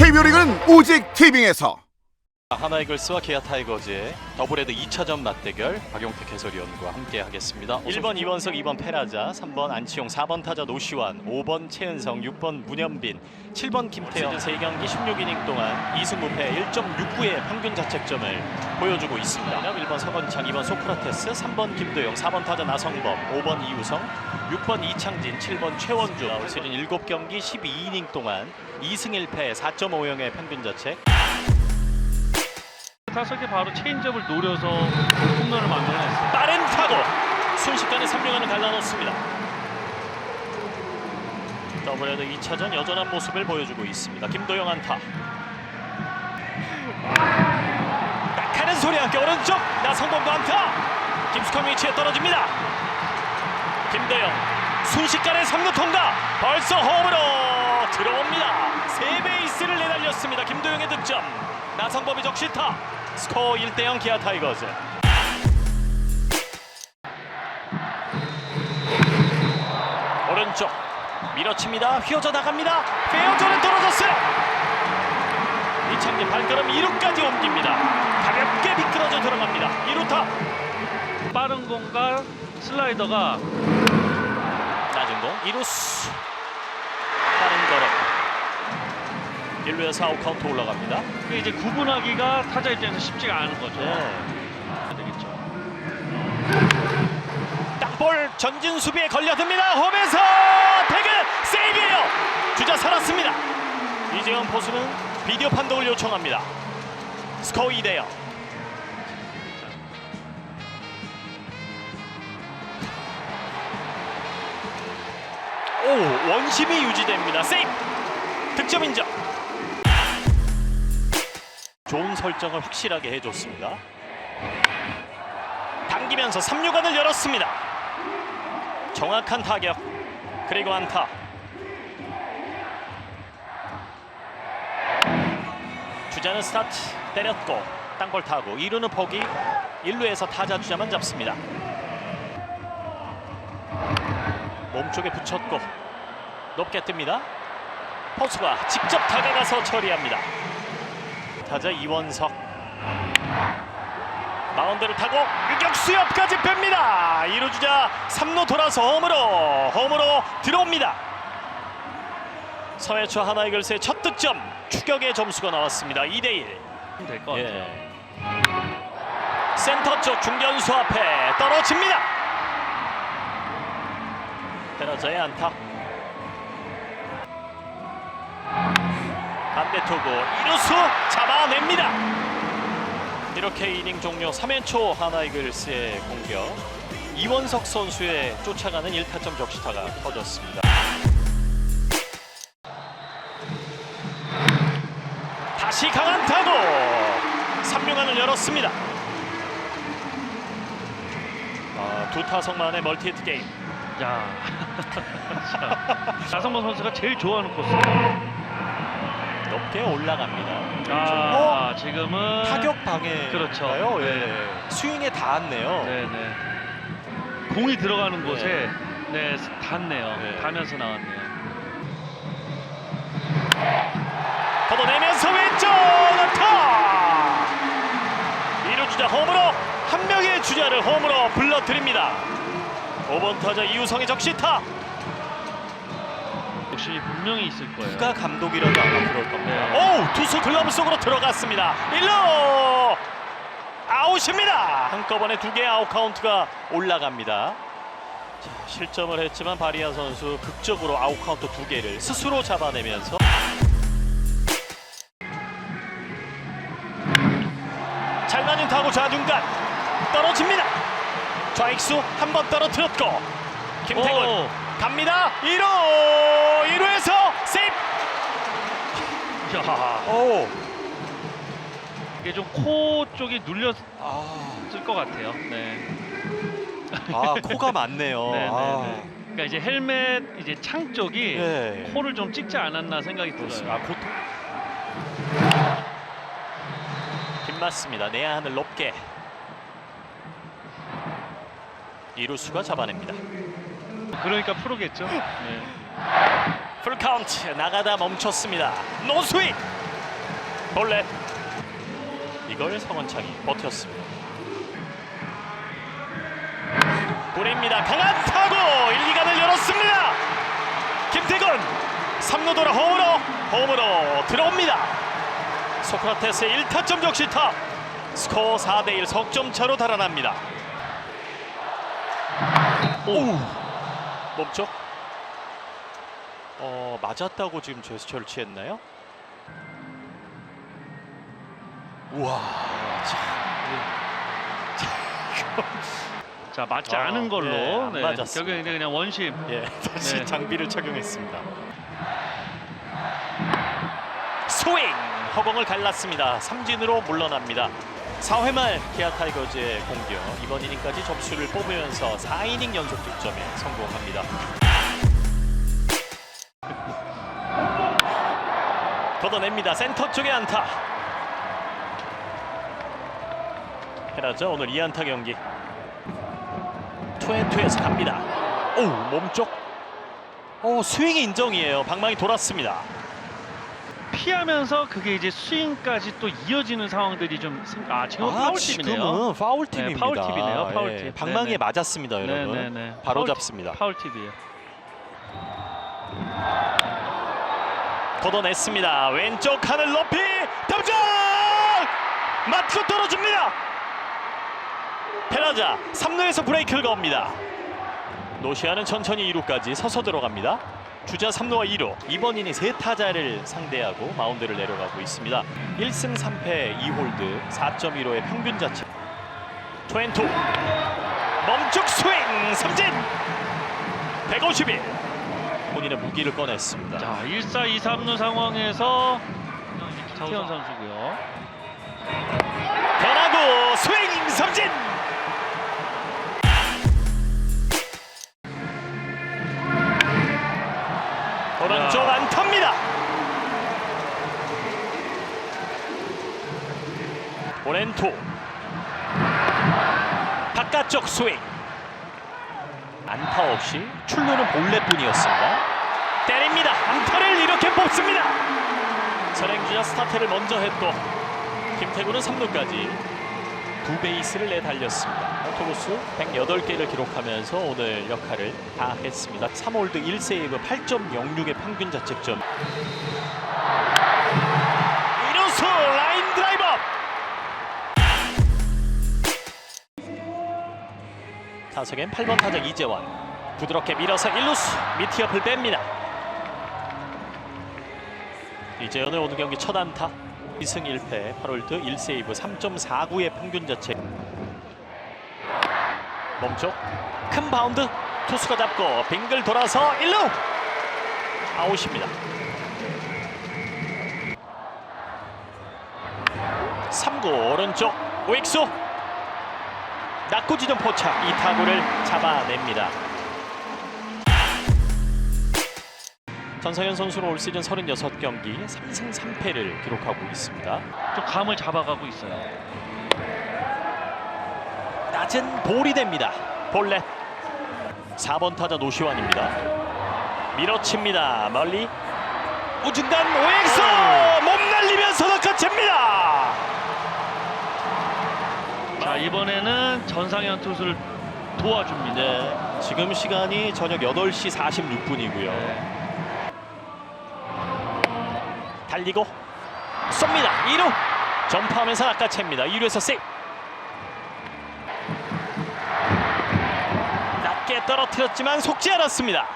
KBO 리그는 오직 티빙에서 하나이글스와 기아 타이거즈의 더블헤드 2차전 맞대결 박용택 해설위원과 함께 하겠습니다. 1번 이원석, 2번 페라자, 3번 안치용, 4번 타자 노시환, 5번 최은성, 6번 문현빈, 7번 김태형 3경기 16이닝 동안 2승 무패 1.69의 평균 자책점을 보여주고 있습니다. 1번 서건창, 2번 소크라테스, 3번 김도영, 4번 타자 나성범, 5번 이우성, 6번 이창진, 7번 최원주 올 시즌 7경기 12이닝 동안 2승 1패 4.50의 평균 자책 타석에 바로 체인지업을 노려서 홈런을 만들어냈어요. 빠른 타고 순식간에 3루간을 갈라놓습니다. 더블헤드 2차전 여전한 모습을 보여주고 있습니다. 김도영 안타. 딱 하는 소리와 함께 오른쪽 나성범도 안타. 김숙환 위치에 떨어집니다. 김도영 순식간에 3루 통과. 벌써 홈으로 들어옵니다. 세 베이스를 내달렸습니다. 김도영의 득점. 나성범이 적시타. 스코어 1대0 기아 타이거즈. 오른쪽 밀어칩니다. 휘어져 나갑니다. 페어존에 떨어졌어요. 이창진 발걸음 2루까지 옮깁니다. 가볍게 미끄러져 들어갑니다. 2루타 빠른 공과 슬라이더가 낮은 공 2루수 1루에서 아웃 카운트 올라갑니다. 그게 이제 구분하기가 타자 입장에서 쉽지가 않은 거죠. 네. 되겠죠. 땅볼 전진 수비에 걸려듭니다. 홈에서 태그 세이브예요. 주자 살았습니다. 이재현 포수는 비디오 판독을 요청합니다. 스코어 2대 0. 오 원심이 유지됩니다. 세이브 득점 인정. 좋은 설정을 확실하게 해줬습니다. 당기면서 3루간을 열었습니다. 정확한 타격 그리고 안타. 주자는 스타트 때렸고 땅볼 타고 2루는 포기 1루에서 타자 주자만 잡습니다. 몸쪽에 붙였고 높게 뜹니다. 포수가 직접 다가가서 처리합니다. 타자 이원석 마운드를 타고 유격수 옆까지 뺍니다. 2루 주자 3루 돌아서 홈으로 홈으로 들어옵니다. 서해초 하나이글스의 첫 득점 추격의 점수가 나왔습니다. 2대1 될것 같아요. 예. 센터 쪽 중견수 앞에 떨어집니다. 베라자의 안타. 반대 투구 이루수 잡아냅니다. 이렇게 이닝 종료 3회 초 하나이글스의 공격 이원석 선수의 쫓아가는 1타점 적시타가 터졌습니다. 다시 강한 타구 3루간을 열었습니다. 아, 두 타석 만의 멀티히트 게임. 야, 나성범 선수가 제일 좋아하는 코스. 높게 올라갑니다. 아, 지금은 타격 방해. 그렇죠. 예. 스윙에 닿았네요. 네 네. 공이 들어가는 곳에 네 닿네요. 네. 닿으면서 나왔네요. 걷어내면서 왼쪽 안타. 이루 주자 홈으로 한 명의 주자를 홈으로 불러드립니다. 5번 타자 이우성의 적시타. 역시 분명히 있을 거예요. 누가 감독이라도 아마 그럴 겁니다. 네. 오 투수 글러브 속으로 들어갔습니다. 1루 아웃입니다. 한꺼번에 두 개의 아웃 카운트가 올라갑니다. 자, 실점을 했지만 바리아 선수 극적으로 아웃 카운트 두 개를 스스로 잡아내면서 잘 맞은 타구 좌중간 떨어집니다. 좌익수 한 번 떨어뜨렸고 김태곤 오. 갑니다. 1루 1루에서 세이프. 야, 오. 이게 좀 코 쪽이 눌렸을 아, 것 같아요. 네. 아 코가 많네요. 네, 네, 아. 네. 그러니까 이제 헬멧 이제 창 쪽이 예. 코를 좀 찍지 않았나 생각이. 들어요. 아, 고통. 빗맞습니다. 내야 하늘 높게. 이루수가 잡아냅니다. 그러니까 프로겠죠. 네. 풀 카운트 나가다 멈췄습니다. 노스윙 볼넷 이걸 성원창이 버텼습니다. 볼입니다. 강한 타구 1, 2간을 열었습니다. 김태근 3루 돌아 홈으로 홈으로 들어옵니다. 소크라테스의 1타점 적시타 스코어 4대1 석점 차로 달아납니다. 오 멈춰 어 맞았다고 지금 제스처를 취했나요? 우와 참, 자 맞지 아, 않은 걸로 네, 안 맞았습니다. 결국에 이제 그냥 원심. 예 다시 네. 장비를 착용했습니다. 스윙 허공을 갈랐습니다. 삼진으로 물러납니다. 4회 말 기아 타이거즈의 공격 이번 이닝까지 점수를 뽑으면서 4이닝 연속 득점에 성공합니다. 걷어냅니다. 센터 쪽에 안타. 헤라죠 오늘 2안타 경기. 투앤투에서 갑니다. 오 몸쪽. 오 스윙이 인정이에요. 방망이 돌았습니다. 피하면서 그게 이제 스윙까지 또 이어지는 상황들이 좀 생... 아 지금 파울 팀이네요. 지금은 파울 팀입니다. 네, 파울 팁이네요, 파울 예, 팁. 방망이에 네네. 맞았습니다, 여러분. 네네네. 바로 파울 팁, 잡습니다. 파울 팁이에요. 걷어냈습니다. 왼쪽 하늘 높이 탐정 맞고 떨어집니다. 페라자 3루에서 브레이크를 겁니다. 노시아는 천천히 2루까지 서서 들어갑니다. 주자 3루와 2루 이번 이닝 세 타자를 상대하고 마운드를 내려가고 있습니다. 1승 3패 2홀드 4.15의 평균 자체. 트웬투 멈쪽 스윙 삼진 151 본인의 무기를 꺼냈습니다. 자 1사 2, 3루 상황에서 태현 선수고요. 변화구 스윙 삼진 오른쪽 야. 안타입니다 오렌토 바깥쪽 스윙 안타 없이 출루는 볼넷뿐이었습니다 때립니다 안타를 이렇게 뽑습니다 선행주자 스타트를 먼저 했고 김태구는 3루까지 두 베이스를 내달렸습니다. 토구수 108개를 기록하면서 오늘 역할을 다 했습니다. 3홀드 1세이브 8.06의 평균 자책점. 타석엔 8번 타자 이재원. 부드럽게 밀어서 1루수 미티 옆을 뺍니다. 이재현의 오늘 경기 첫 안타. 2승 1패 8홀드 1세이브 3.49의 평균 자책. 멈쪽 큰 바운드. 투수가 잡고 빙글 돌아서 1루! 아웃입니다. 3구 오른쪽 우익수 낙구 지점 포착 이 타구를 잡아냅니다 전상현 선수는 올 시즌 36경기 3승 3패를 기록하고 있습니다. 좀 감을 잡아가고 있어요. 낮은 볼이 됩니다. 볼넷 4번 타자 노시환입니다. 밀어칩니다. 멀리 우중간 오행수 몸 날리면서 낚아챕니다. 자 이번에는 전상현 투수를 도와줍니다. 네, 지금 시간이 저녁 8시 46분이고요. 달리고 쏩니다. 2루 점프하면서 낚아챕니다. 2루에서 세이브. 낮게 떨어뜨렸지만 속지 않았습니다.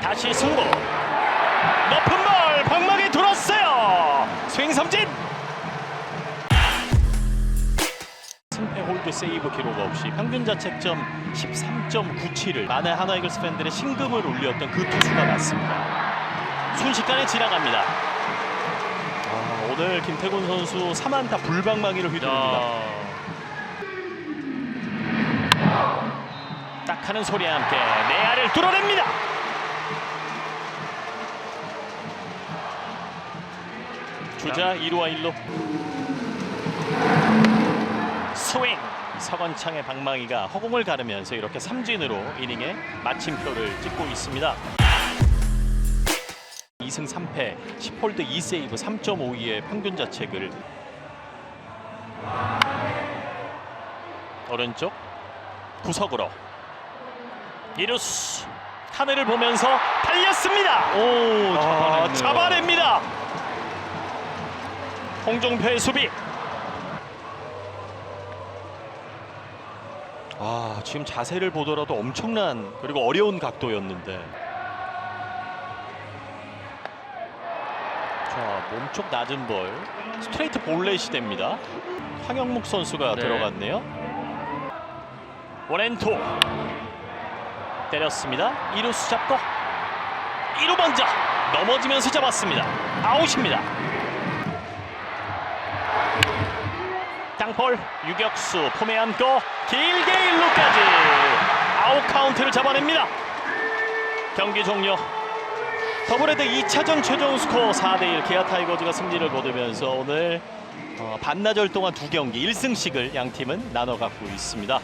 다시 승부. 높은 볼 방망이 돌았어요. 스윙 삼진. 세이브 기록 없이 평균 자책점 13.97을 만에 하나 이글스 팬들의 신금을 울렸던 그 투수가 맞습니다. 순식간에 지나갑니다. 아, 오늘 김태곤 선수 3안타 불방망이를 휘두릅니다. 야, 딱 하는 소리와 함께 내야를 뚫어냅니다. 주자 2루와 1루 스윙 서건창의 방망이가 허공을 가르면서 이렇게 삼진으로 이닝에 마침표를 찍고 있습니다. 2승 2승 3패 10홀드 2세이브 3.52의 평균 자책을 오른쪽 구석으로 이루스 하늘을 보면서 달렸습니다. 오, 아, 잡아냈네요. 잡아냅니다. 홍종표의 수비. 아 지금 자세를 보더라도 엄청난 그리고 어려운 각도였는데. 자 몸쪽 낮은 볼 스트레이트 볼넷이 됩니다. 황영묵 선수가 네. 들어갔네요. 원앤투 때렸습니다. 2루수 잡고 1루 먼저 넘어지면서 잡았습니다. 아웃입니다. 땅볼 유격수 폼에 안고 길게 1루까지 아웃 카운트를 잡아냅니다. 경기 종료. 더블헤드 2차전 최종 스코어 4대1 기아 타이거즈가 승리를 거두면서 오늘 어, 반나절 동안 두 경기 1승씩을 양 팀은 나눠 갖고 있습니다.